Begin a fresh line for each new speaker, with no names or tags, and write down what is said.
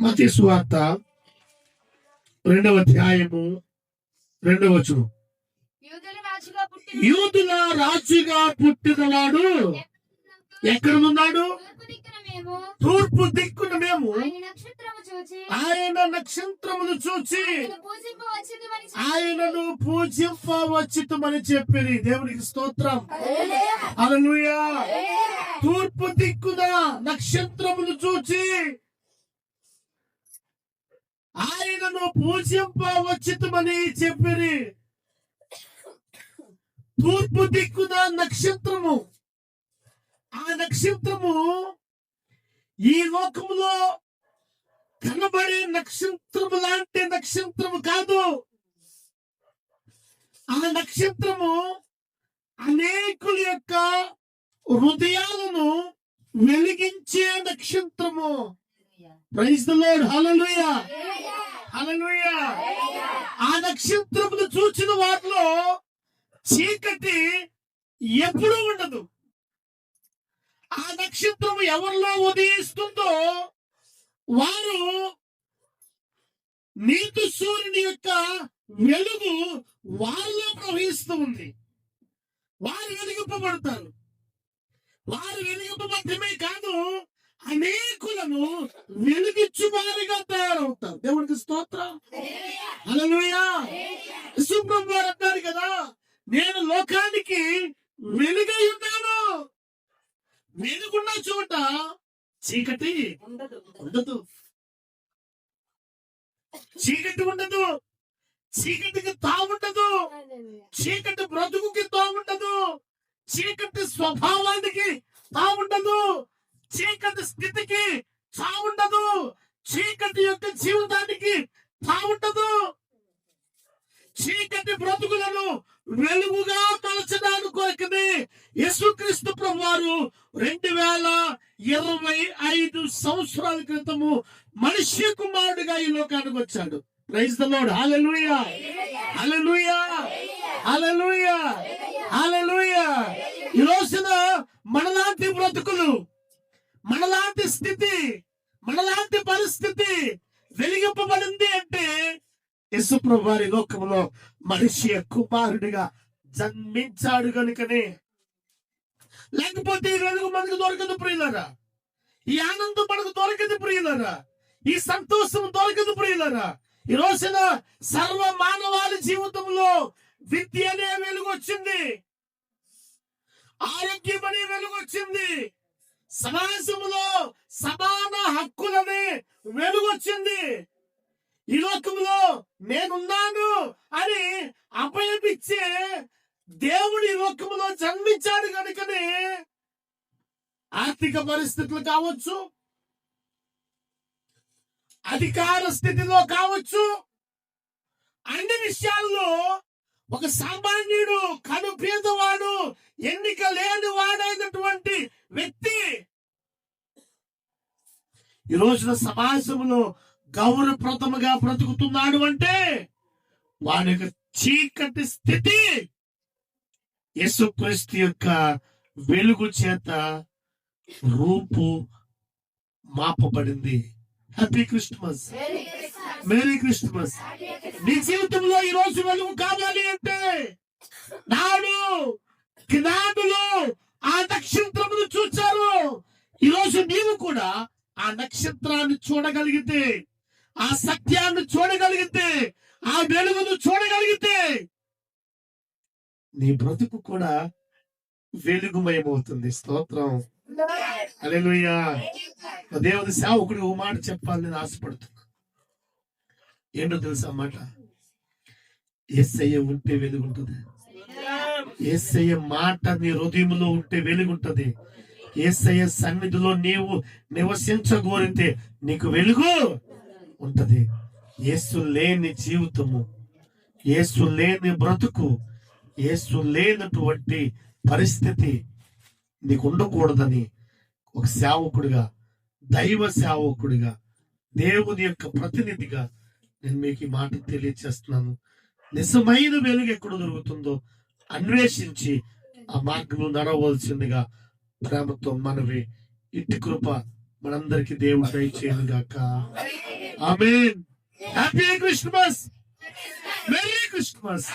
మతి సువార్త రెండవ అధ్యాయము రెండవ
యూదుల రాజుగా
పుట్టినవాడు ఎక్కడ ఉన్నాడు?
తూర్పు దిక్కున మేము. ఆయన
నక్షత్రమును చూచి. ఆయనను పూజింపవచ్చితమని చెప్పిరి. దేవునికి స్తోత్రం. హల్లెలూయా. తూర్పు దిక్కున నక్షత్రమును చూచి. ఆయనను పూజింపవచ్చితమని చెప్పిరి. తూర్పు దిక్కున నక్షత్రము. ఆ నక్షత్రము ఈ లోకములో కనబడే నక్షత్రము లాంటి నక్షత్రము కాదు. ఆ నక్షత్రము అనేకుల యొక్క హృదయాలను వెలిగించే నక్షత్రము. Praise the Lord hallelujah hallelujah ఆ నక్షత్రమును చూచిన వారిలో చీకటి ఎప్పుడూ ఉండదు. ఆ నక్షత్రము ఎవరిలో ఉదయిస్తుందో వారు నీతి సూర్యుని యొక్క వెలుగు వారిలో ప్రవహిస్తూ ఉంది. వారు వెలిగింపబడతారు. వారు వెలిగింపబడటమే కాదు అనేకులను వెలుగిచ్చు వారిగా తయారవుతారు దేవుడికి స్తోత్రం. హల్లెలూయా. యశుప్రభు వారు అన్నారు కదా నేను లోకానికి వెలుగై ఉన్నాను. వెలుగున్న చోట చీకటి ఉండదు. చీకటి ఉండదు. చీకటికి తావుండదు. చీకటి బ్రతుకుకి తావుండదు. చీకటి స్వభావానికి తావుండదు చీకటి స్థితికి తావుండదు చీకటి యొక్క జీవితానికి బాగుండదు. చీకటి బ్రతుకులను వెలుగుగా తలచడానికి కోరికనే యేసుక్రీస్తు ప్రభు వారు రెండు వేల ఇరవై ఐదు సంవత్సరాల క్రితము మనిషి కుమారుడిగా ఈ లోకానికి వచ్చాడు. Praise the Lord hallelujah hallelujah hallelujah hallelujah ఈ రోజున మనలాంటి బ్రతుకులు మనలాంటి స్థితి మనలాంటి పరిస్థితి వెలిగింపబడింది అంటే యశుప్రభు వారి లోకంలో మనిషి కుమారుడిగా జన్మించాడు కనుకనే లేకపోతే ఈ వెలుగు మనకు దొరకదు ప్రియులరా. ఈ ఆనందం మనకు దొరకదు ప్రియులరా. ఈ సంతోషం దొరకదు ప్రియులరా. ఈ రోజున సర్వ మానవాళి జీవితంలో విద్య అనే వెలుగు వచ్చింది. ఆరోగ్యం అనే వెలుగు వచ్చింది. సమాజంలో సమాన హక్కులనే వెలుగొచ్చింది. ఈ లోకంలో నేనున్నాను అని అభయమిచ్చే దేవుడు ఈ లోకంలో జన్మించాడు కనుకనే ఆర్థిక పరిస్థితులు కావచ్చు అధికార స్థితిలో కావచ్చు అన్ని విషయాల్లో ఒక సామాన్యుడు కను పేదవాడు ఎన్నిక లేని వాడైనటువంటి ఈ రోజున సమాజంలో గౌరవప్రదముగా బ్రతుకుతున్నాడు అంటే వాడి యొక్క చీకటి స్థితి యేసుక్రీస్తు యొక్క వెలుగు చేత రూపు మాపబడింది. హ్యాపీ క్రిస్మస్ మేరీ క్రిస్మస్ నీ జీవితంలో ఈ రోజు వెలుగు కావాలి అంటే నాడు జ్ఞానులు ఆ నక్షత్రమును చూచారు ఈ రోజు నీవు కూడా ఆ నక్షత్రాన్ని చూడగలిగితే ఆ సత్యాన్ని చూడగలిగితే ఆ వెలుగును చూడగలిగితే నీ బ్రతుకు కూడా వెలుగుమయమవుతుంది. స్తోత్రం. అలెలుయ్యా దేవుని సేవకుడు ఓ మాట చెప్పాలని ఆశపడుతున్నా. ఏంటో తెలుసా మాట? ఎస్ఐ ఉంటే వెలుగుంటుంది. ఏసయ్య మాట నీ హృదయంలో ఉంటే వెలుగుంటది. ఏసయ్య సన్నిధిలో నీవు నివసించగోరితే నీకు వెలుగు ఉంటది. ఏసు లేని జీవితము ఏసు లేని బ్రతుకు ఏసు లేనటువంటి పరిస్థితి నీకు ఉండకూడదని ఒక సేవకుడిగా దైవ సేవకుడిగా దేవుని యొక్క ప్రతినిధిగా నేను మీకు ఈ మాట తెలియచేస్తున్నాను. నిజమైన వెలుగు ఎక్కడ దొరుకుతుందో అన్వేషించి ఆ మార్గంలో నడవలసిందిగా ప్రేమతో మనవి ఇట్టి కృప మనందరికి దేవుడు దయచేయను గాక. Amen. Happy Christmas merry Christmas